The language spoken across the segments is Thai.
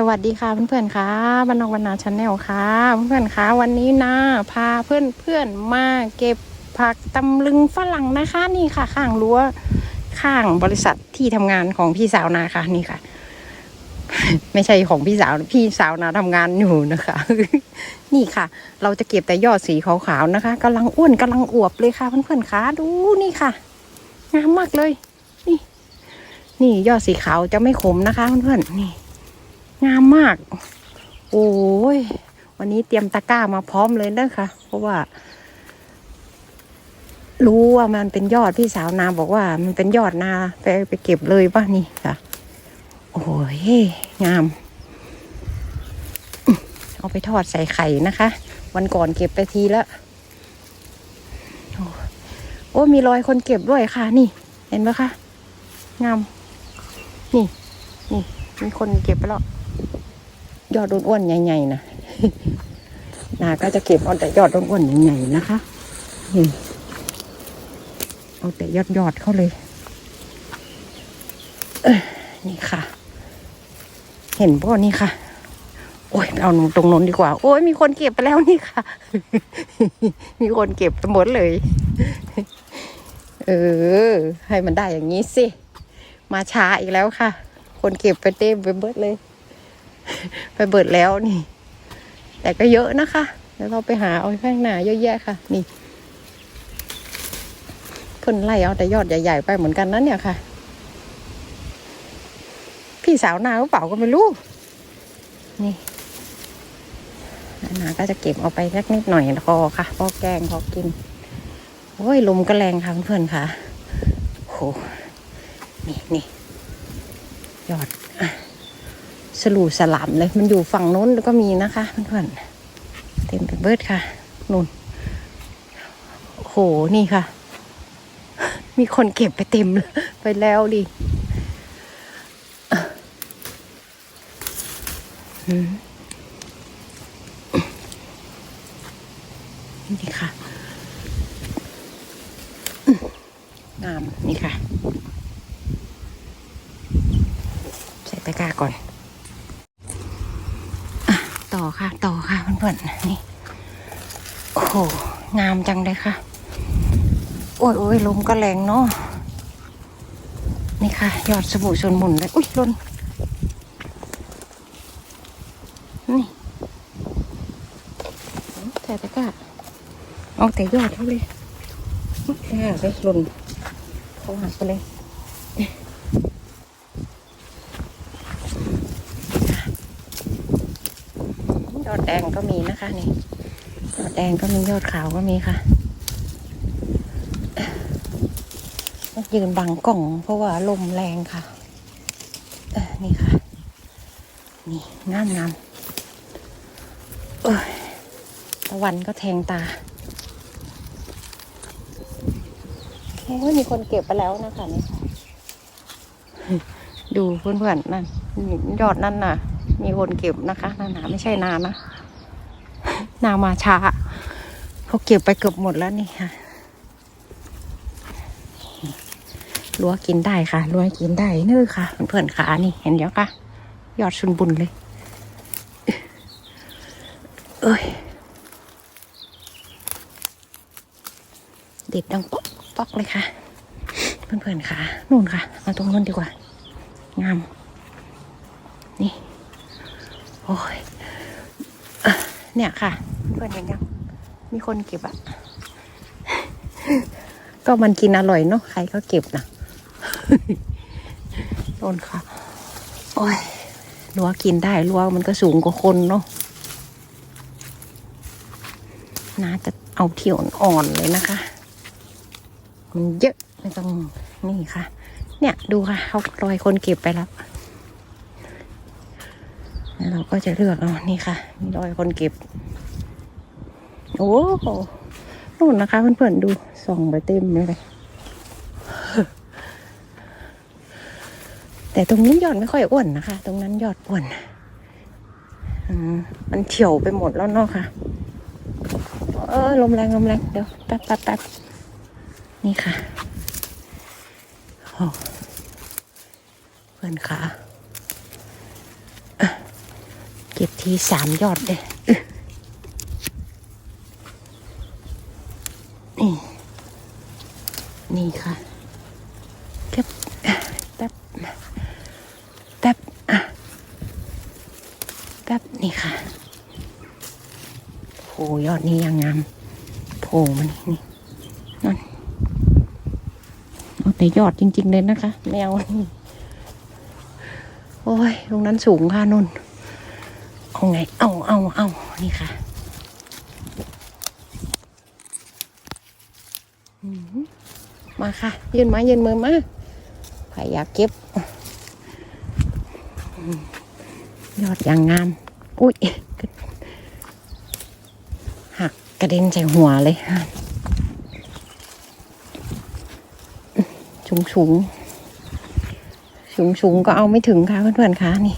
สวัสดีค่ะเพื่อนๆค่ะบรรณองบรรณาชาแนลค่ะ เพื่อนๆค่ะวันนี้นะพาเพื่อนๆมาเก็บผักตำลึงฝรั่งนะคะนี่ค่ะ ข้างรั้วข้างบริษัทที่ทำงานของพี่สาวนาค่ะนี่ค่ะ ไม่ใช่ของพี่สาวพี่สาวนาทำงานอยู่นะคะ นี่ค่ะ เราจะเก็บแต่ยอดสีขาวๆนะคะกำลังอ้วนกำลังอวบเลยค่ะเพื่อนๆค่ะดูนี่ค่ะงามมากเลย นี่ นี่ยอดสีขาวจะไม่ขมนะคะเพื่อนๆนี่ งามมาก โอ้ย วันนี้เตรียมตะกร้ามาพร้อมเลยนะคะ เพราะว่า รู้ว่ามันเป็นยอดพี่สาวนาบอกว่า มันเป็นยอดนาไปไปเก็บเลยป่ะนี่ค่ะ โอ้ย งาม เอาไปทอดใส่ไข่นะคะ วันก่อนเก็บไปทีแล้วโอ้มีรอยคนเก็บด้วยค่ะ นี่ เห็นไหมคะ งาม นี่ นี่ มีคนเก็บไปแล้ว ยอดอ้วนๆใหญ่ๆนะนาก็จะเก็บเอาแต่ยอดอ้วนๆใหญ่ๆนะคะเอาแต่ยอดยอดๆเข้าเลยนี่ค่ะ เห็นป่ะนี่ค่ะ โอ้ยเอาตรงนนดีกว่า โอ้ยมีคนเก็บไปแล้วนี่ค่ะ มีคนเก็บไปหมดเลย เออ ให้มันได้อย่างนี้สิ มาช้าอีกแล้วค่ะ คนเก็บไปเต็มไปเบิดเลย ไปเบิดแล้วนี่ แต่ก็เยอะนะคะเดี๋ยวเราไปหาเอาข้างหน้าเยอะแยะค่ะ นี่เพิ่นไล่เอาแต่ยอดใหญ่ ๆ ไปเหมือนกันนั้นเนี่ยค่ะ พี่สาวนาหรือเปล่าก็ไม่รู้ นี่นาก็จะเก็บเอาไปสักนิดหน่อยพอค่ะพอแกงพอกิน โอ้ยลมก็แรงค่ะเพื่อนๆค่ะโหนี่นี่ยอดอะ สลูสลามเลย มันอยู่ฝั่งโน้นก็มีนะคะเพื่อนๆเต็มไปเบิดค่ะนู่นโหนี่ค่ะ มีคนเก็บไปเต็มเลยไปแล้วดิอืมนี่ค่ะงามนี่ค่ะ ใส่ตะกร้าก่อน ต่อค่ะ ต่อค่ะเพื่อนๆนี่โอ้โหงามจังเลยค่ะ โอ้ยโอ้ยลมก็แรงเนาะนี่ค่ะ ยอดสบู่ชนหมุนเลยอุ้ยลนนี่แต่ตะกร้าเอาแต่ยอดเขาเลยแค่ไปลนเขาหักไปเลย ยอด แดงก็มีนะคะนี่ยอดแดงก็มียอดขาวก็มีค่ะยืนบังกล่อง เพราะว่าลมแรงค่ะนี่ค่ะ นี่งามงามตะวันก็แทงตาโอ้ยมีคนเก็บไปแล้วนะคะนี่ดูเพื่อนๆนั่นยอดนั่นน่ะ มีคนเก็บนะคะนานาไม่ใช่นานนะ นามาช้าเขาเก็บไปเกือบหมดแล้วนี่ค่ะรั้วกินได้ค่ะรั้วกินได้เนื้อค่ะเพื่อนๆขานี่เห็นเดี๋ยวค่ะ ยอดชุนบุญเลย เอ้ย เด็ดดังป๊อกป๊อกเลยค่ะ เพื่อนๆขานู่นค่ะเอาตรงนู้นดีกว่า งาม นี่ โอ้ย เนี่ยค่ะเพื่อนเห็นยังมีคนเก็บอะก็มันกินอร่อยเนาะใครก็เก็บนะโดนค่ะ โอ้ยรั้วกินได้รั้วมันก็สูงกว่าคนเนาะน่าจะเอาเที่ยวอ่อนๆเลยนะคะ มันเยอะไม่ต้องนี่ค่ะ เนี่ยดูค่ะเขารอยคนเก็บไปแล้ว แล้วเราก็จะเลือกเอานี่ค่ะ มีรอยคนเก็บ โอ้โหนู่นนะคะเพื่อนๆดูส่องไปเต็มเลย แต่ตรงนี้ยอดไม่ค่อยอ้วนนะคะ ตรงนั้นยอดอ้วนมันเฉียวไปหมดแล้วเนาะค่ะ เออลมแรงลมแรงเดี๋ยวแป๊บแป๊บแป๊บนี่ค่ะเพื่อนขา ก็บทีสามยอดเลยนี่ นี่ค่ะเก็บแป๊บแป๊บอะแป๊บนี่ค่ะโหยอดนี้ยังงามโผล่มานี่นี่นั่นเอาแต่ยอดจริง ๆ เลยนะคะ แมวนี่โอ้ยตรงนั้นสูงค่ะนน เอาไง เอาเอาเอานี่ค่ะมาค่ะ ยืนไมายืนมือมาใครอยากเก็บ ยอดอย่างงาม อุ้ยหักกระเด็นใส่หัวเลยสูงสูงสูงสูงก็เอาไม่ถึงค่ะเพื่อนๆคะนี่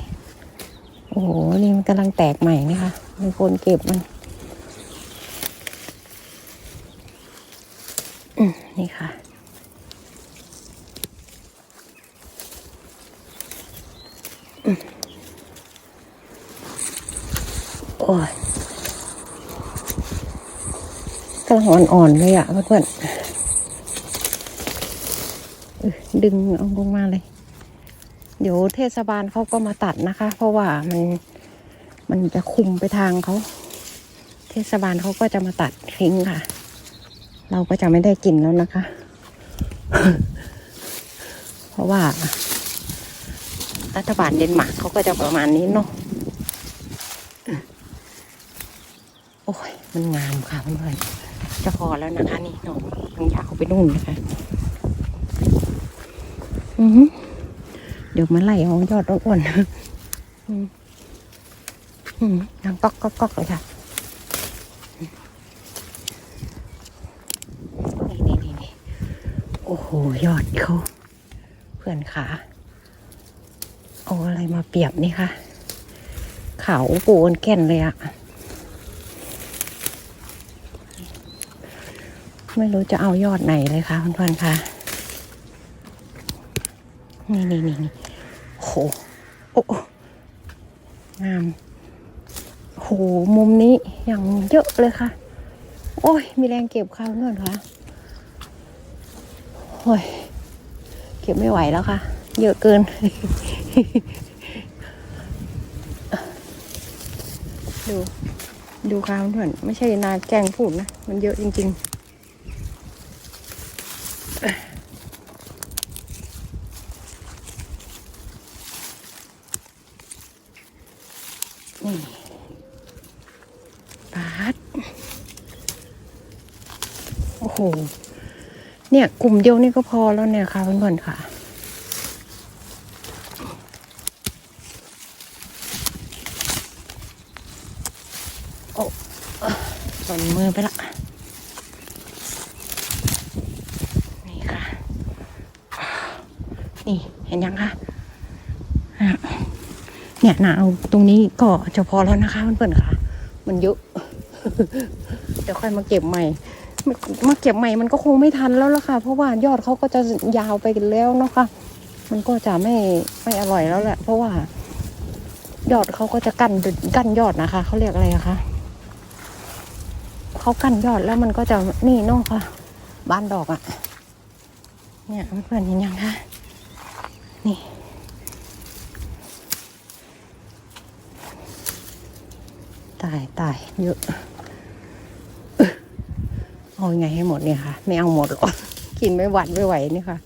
อ้โห นี่มันกำลังแตกใหม่นะคะมีคนเก็บมันนี่ค่ะ โอ้ยกำลังอ่อนๆเลยอะเพื่อนๆเออดึงเอาลงมาเลย เดี๋ยวเทศบาลเขาก็มาตัดนะคะ เพราะว่ามันมันจะคุมไปทางเขา เทศบาลเขาก็จะมาตัดทิ้งค่ะ เราก็จะไม่ได้กินแล้วนะคะ เพราะว่า รัฐบาลเดนมาร์กเขาก็จะประมาณนี้เนาะโอ้ยมันงามค่ะเพื่อนๆจะพอแล้วนะคะนี่เนาะยังยาวไปนู่นนะคะ อือหือ ดี๋ยวมาไล่เอายอดอ้วนๆนังก๊อกก๊อกก๊อกเลยค่ะนี่นี่นี่โอ้โห ยอดเขาเพื่อนขาเอาอะไรมาเปรียบนี่คะเขาปูนแก่นเลยอะไม่รู้จะเอายอดไหนเลยค่ะเพื่อนๆค่ะนี่นี่นี่นี่ โหโอ้โอ้งาม โห มุมนี้อย่างเยอะเลยค่ะ โอ้ย มีแรงเก็บค่ะเพื่อนค่ะโอ้ย เก็บไม่ไหวแล้วค่ะ เยอะเกิน ดู ดูค่ะเพื่อนไม่ใช่นาแกงพูดนะ มันเยอะจริง ๆ นี่ปาดโอ้โห เนี่ย กลุ่มเดียวนี่ก็พอแล้วเนี่ยค่ะเพื่อนๆค่ะโอ้ส่วนมือไปละนี่ค่ะ นี่เห็นยังคะเนี่ยนะเอาตรงนี้ก็จะพอแล้วนะคะเพื่อนๆค่ะ มันเยอะ เดี๋ยวค่อยมาเก็บใหม่ มาเก็บใหม่มันก็คงไม่ทันแล้วล่ะค่ะ เพราะว่ายอดเขาก็จะยาวไปกันแล้วเนาะค่ะ มันก็จะไม่ไม่อร่อยแล้วแหละ เพราะว่า ยอดเขาก็จะกั้นกั้นยอดนะคะเขาเรียกอะไรคะเขากั้นยอดแล้วมันก็จะนี่เนาะค่ะ บ้านดอกอะเนี่ยเพื่อนเห็นยังคะนี่ตายตายเยอะ เอาไงให้หมดเนี่ยค่ะ ไม่เอาหมดหรอกกินไม่หวัดไม่ไหวนี่ค่ะ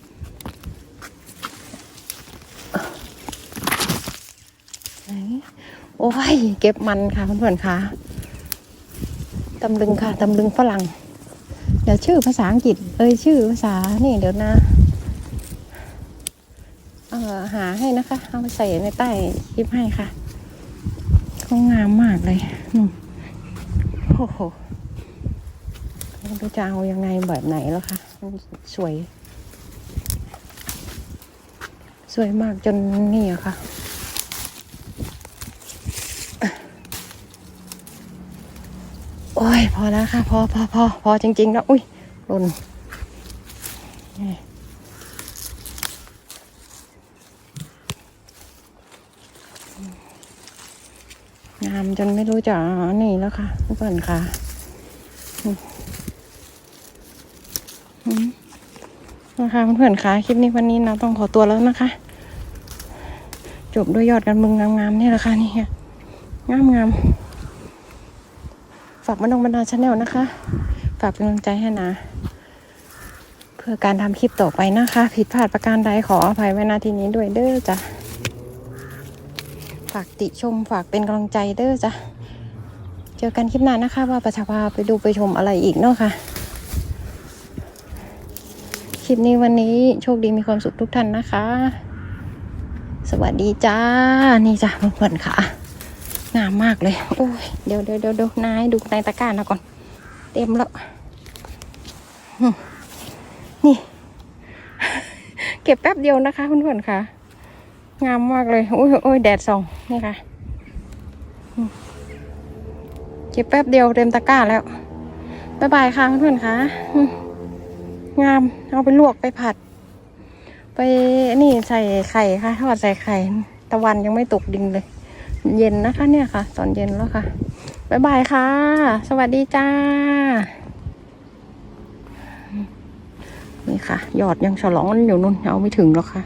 โอ้ยเก็บมันค่ะเพื่อนๆค่ะตำลึงค่ะตำลึงฝรั่ง เดี๋ยวชื่อภาษาอังกฤษ เอ้ยชื่อภาษานี่เดี๋ยวนะเออหาให้นะคะ เอาไปใส่ในใต้คลิปให้ค่ะเขางามมากเลยนู่นโอ้โห ไม่รู้จะเอายังไงแบบไหนแล้วค่ะมันสวย สวยมากจนนี่อะค่ะโอ้ยพอแล้วค่ะ พอพอพอพอจริงๆแล้วอุ้ยหล่นงามจนไม่รู้จะนี่แล้วค่ะเพื่อนค่ะ นะคะเพื่อนๆค่ะคลิปนี้วันนี้เราต้องขอตัวแล้วนะคะ จบด้วยยอดกันมึงงามๆนี่แหละค่ะนี่ค่ะงามงามๆฝากมาดงบรรดาชาแนลนะคะ ฝากเป็นกำลังใจให้นะ เพื่อการทำคลิปต่อไปนะคะ ผิดพลาดประการใดขออภัยไว้ณที่นี้ด้วยเด้อจ้ะฝากติชมฝากเป็นกำลังใจเด้อจ้ะเจอกันคลิปหน้านะคะ ว่าประชาพาไปดูไปชมอะไรอีกเนาะค่ะ ลิปนี้วันนี้โชคดีมีความสุขทุกท่านนะคะ สวัสดีจ้า นี่จ้ะเพื่อนๆค่ะ งามมากเลย โอ้ย เดี๋ยวเดี๋ยวเดี๋ยวเดี๋ยวนายดูในตะกร้านะก่อน เต็มแล้ว นี่ เก็บแป๊บเดียวนะคะเพื่อนๆค่ะ งามมากเลย โอ้ยโอ้ยแดดส่อง นี่ค่ะ เก็บแป๊บเดียวเต็มตะกร้าแล้ว บ๊ายบายค่ะเพื่อนๆค่ะ งาม เอาไปลวกไปผัด ไปนี่ใส่ไข่ค่ะทอดใส่ไข่ ตะวันยังไม่ตกดินเลย เย็นนะคะเนี่ยค่ะ ตอนเย็นแล้วค่ะบ๊ายบายค่ะ สวัสดีจ้า นี่ค่ะยอดยังฉลองอยู่นู่นเอาไม่ถึงหรอกค่ะ